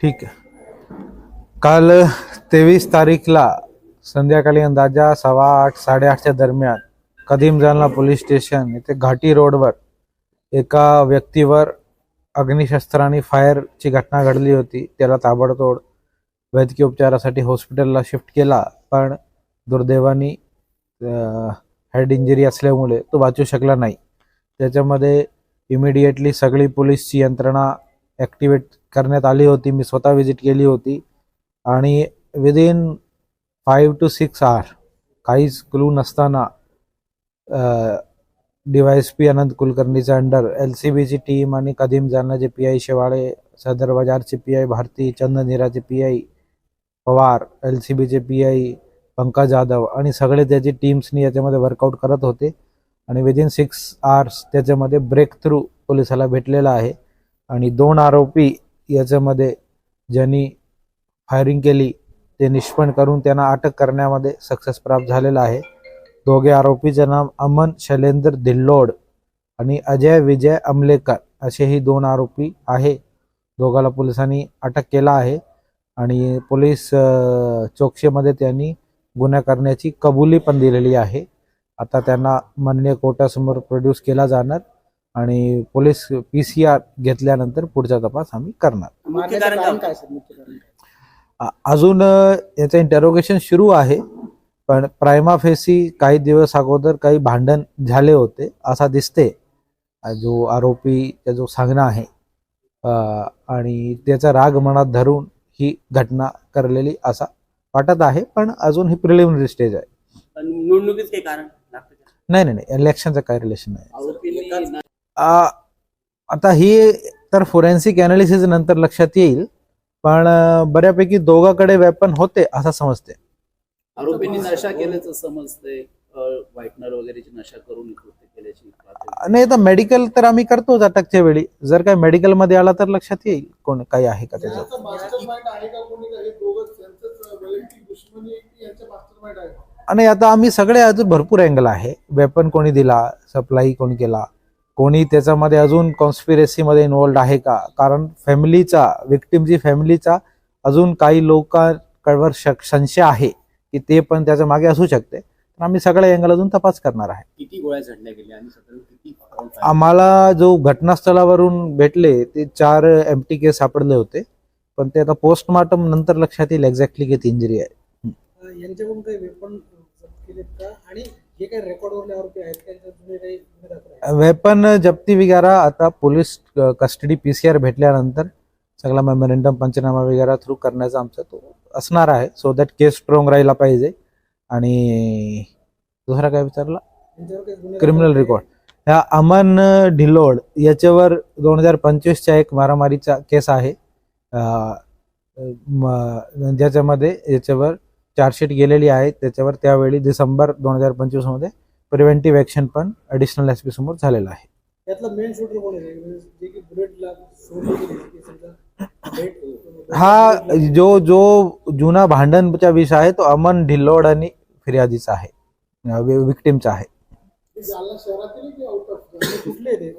ठीक काल तेवीस तारीखला संध्याकाळी अंदाजा सव्वा आठ साडेआठच्या दरम्यान कदीम जालना पोलीस स्टेशन येथे घाटी रोडवर एका व्यक्तीवर अग्निशस्त्राने फायरची घटना घडली होती. त्याला ताबडतोड वैद्यकीय उपचारासाठी हॉस्पिटलला शिफ्ट केला पण दुर्दैवानी हेड इंजरी असल्यामुळे तो वाचू शकला नाही. त्याच्यामध्ये इमिडिएटली सगळी पोलीसची यंत्रणा ॲक्टिवेट करण्यात आली होती. मी स्वतः व्हिजिट केली होती. आणि within five to six hour काहीच क्लू नसताना D Y S P Anant कुलकर्णीच्या under L C बीची टीम आणि कदीम जालनाचे पी आय शेवाळे सदर बाजारचे P I Bharati चंदनिराचे P I Pawar L C बीचे पी आय पंकज जाधव आणि सगळे त्याची टीम्सनी याच्यामध्ये वर्कआउट करत होते. आणि विदिन सिक्स आवर्स त्याच्यामध्ये ब्रेक थ्रू पोलिसाला भेटलेला आहे. आणि दोन आरोपी याच्यामध्ये ज्यांनी फायरिंग केली ते निष्पन्न करून त्यांना अटक करण्यामध्ये सक्सेस प्राप्त झालेला आहे. दोघे आरोपीचे नाव अमन शैलेंद्र धिल्लोड आणि अजय विजय अमलेकर असे ही दोन आरोपी आहे. दोघाला पोलिसांनी अटक केला आहे आणि पोलीस चौकशीमध्ये त्यांनी गुन्हा करण्याची कबुली पण दिलेली आहे. आता त्यांना मान्य कोर्टासमोर प्रोड्यूस केला जाणार. आणि पोलीस पी सी आर घेतल्यानंतर पुढचा तपास आम्ही करणार. अजून याचं इंटरोगेशन सुरू आहे पण प्रायमा फेसी काही दिवस अगोदर काही भांडण झाले होते असा दिसते. जो आरोपीचा जो सांगणं आहे आणि त्याचा राग मनात धरून ही घटना करलेली असा वाटत आहे पण अजून ही प्रिलिमिनरी स्टेज आहे. निवडणुकीच काही कारण? नाही नाही नाही इलेक्शनचं काही रिलेशन नाही. आता ही तर फोरेन्सिक अनालिसिस नंतर लक्षात येईल पण बऱ्यापैकी दोघाकडे वेपन होते असं समजते. आरोपींनी नशा केल्याचं समजते व्हाईटनर वगैरेची नशा करून. नाही तर मेडिकल तर आम्ही करतोच अटकच्या वेळी. जर काय medical मध्ये आला तर लक्षात येईल कोण काही आहे का त्याच्यात. याचा मास्टरमाइंड आहे का कोणी का दोघं त्यांचंच वैयक्तिक दुश्मनी आहे की यांचं मास्टरमाइंड आहे. का? आणि आता आम्ही सगळे अजून भरपूर अँगल आहे. वेपन कोणी दिला सप्लाय कोणी केला कोणी त्याच्यामध्ये अजून कॉन्स्पिरेसी मध्ये इन्वॉल्ड आहे का? कारण फॅमिलीचा विक्टिमची फॅमिलीचा अजून काही लोकांकडवर शक- संशय आहे की ते पण त्याच्यामागे असू शकते. तर आम्ही सगळे अँगल अजून तपास करणार आहे. किती गोळ्या झडल्या गेल्या आणि किती आम्हाला जो घटनास्थळावरून भेटले ते चार एम टी के सापडले होते. पण ते आता पोस्टमार्टम नंतर लक्षात येईल एक्झॅक्टली किती इंजुरी आहे. यांच्याकडून काही वेपन जप्त केलेत का? आणि जे काही रेकॉर्डवरले आरोपी आहेत त्यांच्या जुने काही गुन्हे दाखल आहेत वेपन जप्ती वगैरे आता police custody P C R भेटल्यानंतर सगळा मेमोरेंडम पंचनामा वगैरे थ्रू करण्याचा आमचा तो असणार आहे. सो दॅट केस स्ट्रॉंग राहिला पाहिजे. आणि दुसरा काय विचारला? क्रिमिनल रेकॉर्ड ह्या अमन ढिलोड याच्यावर दोन हजार पंचवीसच्या एक मारामारीचा केस आहे. ज्याच्यामध्ये याच्यावर चार्जशीट गेलेली आहे. त्याच्यावर त्यावेळी डिसेंबर दोन हजार पंचवीसमध्ये प्रिव्हेंटिव्ह ॲक्शन पण ॲडिशनल एस पी समोर झालेलं आहे. त्यातला मेन शूटर कोण आहे? म्हणजे जे की बुलेटला सोडली गेली की समजा भेट हा जो जो जुना भांडणचा विषय आहे तो अमन ढिल्लोड आणि फिर्यादीचा आहे. विक्टिमचा आहे. जालना शहरातील आहे की आउट ऑफ कुठले ते?